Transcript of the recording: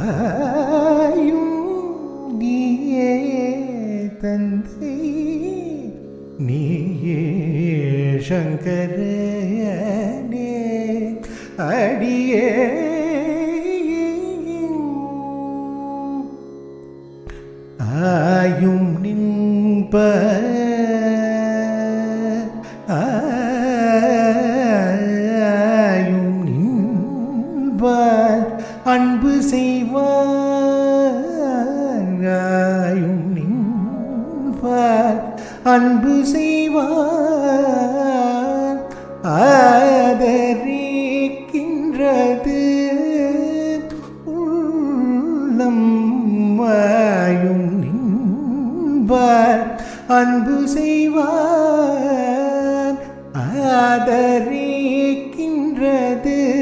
தாயும் நீயே தந்தை நீயே சங்கரனே அடியே ஆயும் நின்ப அன்பால் அன்பு செய்வாயும் நின்பால் அன்பு செய்வார். ஆதரிக்கின்றது உள்ளம் வாயும் நின்பார். அன்பு செய்வார். ஆதரிக்கின்றது